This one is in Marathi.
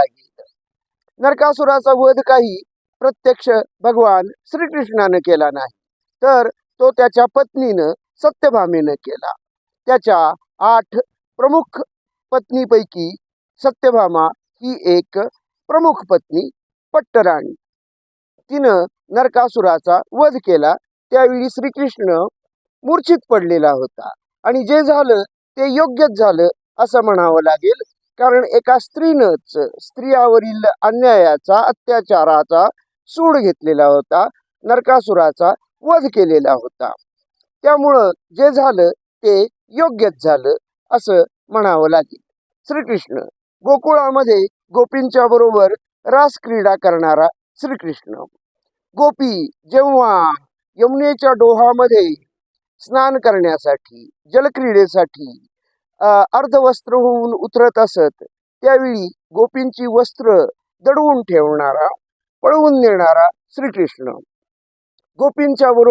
सांगितलं नरकासुराचा वध काही प्रत्यक्ष भगवान श्रीकृष्णानं केला नाही. तर तो त्याच्या पत्नीनं सत्यभामेनं केला. त्याच्या आठ प्रमुख पत्नीपैकी सत्यभामा ही एक प्रमुख पत्नी पट्टराणी. तिनं नरकासुराचा वध केला. त्यावेळी श्रीकृष्ण मूर्छित पडलेला होता. आणि जे झालं ते योग्यच झालं असं म्हणावं लागेल. कारण एका स्त्रीनंच स्त्रियावरील अन्यायाचा अत्याचाराचा सूड घेतलेला होता नरकासुराचा वध केलेला होता. त्यामुळं जे झालं ते योग्यच झालं असं म्हणावं लागेल. श्रीकृष्ण गोकुळामध्ये गोपींच्या बरोबर रास क्रीडा करणारा श्रीकृष्ण. गोपी जेव्हा यमुनेच्या डोहामध्ये स्नान करण्यासाठी जलक्रीडेसाठी अर्धवस्त्र होऊन उतरत असत त्यावेळी गोपींची वस्त्र दडवून ठेवणारा पळवून नेणारा श्रीकृष्ण. गोपींच्या बरोबर